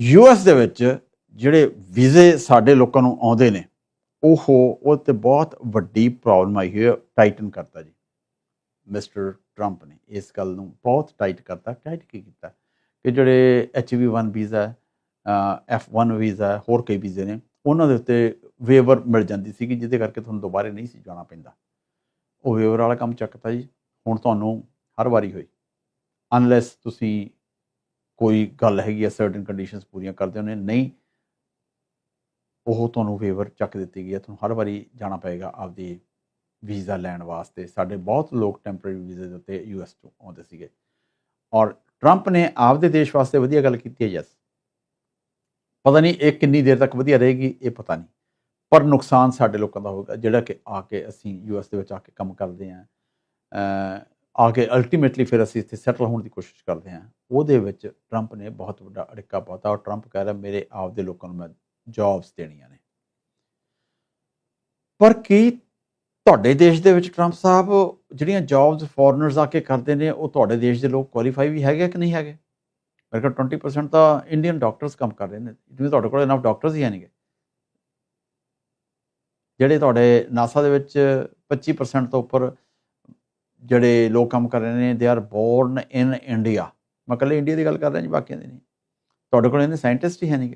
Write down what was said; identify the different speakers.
Speaker 1: US ਦੇ ਵਿੱਚ ਜਿਹੜੇ ਵੀਜ਼ੇ ਸਾਡੇ ਲੋਕਾਂ ਨੂੰ ਆਉਂਦੇ ਨੇ ਉਹ ਉਹ ਤੇ ਬਹੁਤ ਵੱਡੀ ਪ੍ਰੋਬਲਮ ਆਈ ਹੋਈ ਹੈ ਟਾਈਟਨ ਕਰਤਾ ਜੀ। ਮਿਸਟਰ ਟਰੰਪ ਨੇ ਇਸ ਗੱਲ ਨੂੰ ਬਹੁਤ ਟਾਈਟ ਕਰਤਾ। ਟਾਈਟ ਕੀ ਕੀਤਾ? ਕਿ ਜਿਹੜੇ HV1 ਵੀਜ਼ਾ F1 ਵੀਜ਼ਾ, ਹੋਰ ਕਈ ਵੀਜ਼ੇ ਨੇ, ਉਹਨਾਂ ਦੇ ਉੱਤੇ ਵੇਵਰ ਮਿਲ ਜਾਂਦੀ ਸੀ ਜਿਹਦੇ ਕਰਕੇ ਤੁਹਾਨੂੰ ਦੁਬਾਰੇ ਨਹੀਂ ਸੀ ਜਾਣਾ ਪੈਂਦਾ। ਉਹ ਵੇਵਰ ਵਾਲਾ ਕੰਮ ਚੱਕਤਾ ਜੀ। ਹੁਣ ਤੁਹਾਨੂੰ ਹਰ ਵਾਰੀ ਹੋਈ। ਅਨਲੈਸ ਤੁਸੀਂ ਕੋਈ ਗੱਲ ਹੈਗੀ ਆ ਸਰਟਨ ਕੰਡੀਸ਼ਨਸ ਪੂਰੀਆਂ ਕਰਦੇ ਉਹਨੇ ਨਹੀਂ, ਉਹ ਤੁਹਾਨੂੰ ਫੇਵਰ ਚੱਕ ਦਿੱਤੀ ਗਈ ਹੈ ਤੁਹਾਨੂੰ ਹਰ ਵਾਰੀ ਜਾਣਾ ਪਏਗਾ ਆਪਦੀ ਵੀਜ਼ਾ ਲੈਣ ਵਾਸਤੇ। ਸਾਡੇ ਬਹੁਤ ਲੋਕ ਟੈਂਪਰੇਰੀ ਵੀਜ਼ੇ ਦੇ ਉੱਤੇ ਯੂਐਸ ਤੋਂ ਆਉਂਦੇ ਸੀਗੇ। ਔਰ ਟਰੰਪ ਨੇ ਆਪਦੇ ਦੇਸ਼ ਵਾਸਤੇ ਵਧੀਆ ਗੱਲ ਕੀਤੀ ਹੈ ਯੈਸ ਪਤਾ ਨਹੀਂ ਇਹ ਕਿੰਨੀ ਦੇਰ ਤੱਕ ਵਧੀਆ ਰਹੇਗੀ, ਇਹ ਪਤਾ ਨਹੀਂ। ਪਰ ਨੁਕਸਾਨ ਸਾਡੇ ਲੋਕਾਂ ਦਾ ਹੋਵੇਗਾ ਜਿਹੜਾ ਕਿ ਆ ਕੇ ਅਸੀਂ ਯੂਐਸ ਦੇ ਵਿੱਚ ਆ ਕੇ ਕੰਮ ਕਰਦੇ ਆਂ ਆ ਕੇ ਅਲਟੀਮੇਟਲੀ ਫਿਰ ਅਸੀਂ ਇੱਥੇ ਸੈਟਲ ਹੋਣ ਦੀ ਕੋਸ਼ਿਸ਼ ਕਰਦੇ ਆਂ ਉਹਦੇ ਵਿੱਚ ਟਰੰਪ ਨੇ ਬਹੁਤ ਵੱਡਾ ਅੜਿੱਕਾ ਪਾਤਾ ਔਰ ਟਰੰਪ ਕਹਿ ਰਿਹਾ, ਮੇਰੇ ਆਪ ਦੇ ਲੋਕਾਂ ਨੂੰ ਮੈਂ ਜੌਬਸ ਦੇਣੀਆਂ ਨੇ। ਪਰ ਕੀ ਤੁਹਾਡੇ ਦੇਸ਼ ਦੇ ਵਿੱਚ ਟਰੰਪ ਸਾਹਿਬ ਜਿਹੜੀਆਂ ਜੌਬਸ ਫੋਰਨਰਸ ਆ ਕੇ ਕਰਦੇ ਨੇ, ਉਹ ਤੁਹਾਡੇ ਦੇਸ਼ ਦੇ ਲੋਕ ਕੁਆਲੀਫਾਈ ਵੀ ਹੈਗੇ ਕਿ ਨਹੀਂ ਹੈਗੇ? ਮੇਰੇ ਕੋਲ 20% ਤਾਂ ਇੰਡੀਅਨ ਡਾਕਟਰਸ ਕੰਮ ਕਰ ਰਹੇ ਨੇ। ਜਿਵੇਂ ਤੁਹਾਡੇ ਕੋਲ ਇਨਫ ਡਾਕਟਰਸ ਹੀ ਹੈ ਨਹੀਂਗੇ ਜਿਹੜੇ ਤੁਹਾਡੇ ਨਾਸਾ ਦੇ ਵਿੱਚ 25% ਤੋਂ ਉੱਪਰ ਜਿਹੜੇ ਲੋਕ ਕੰਮ ਕਰ ਰਹੇ ਨੇ they are born in India ਮੈਂ ਇਕੱਲੇ ਇੰਡੀਆ ਦੀ ਗੱਲ ਕਰ ਰਿਹਾ ਜੀ, ਬਾਕੀਆਂ ਦੀ ਨਹੀਂ। ਤੁਹਾਡੇ ਕੋਲ ਇਹਨੇ ਸਾਇੰਟਿਸਟ ਹੀ ਹੈ ਨਹੀਂ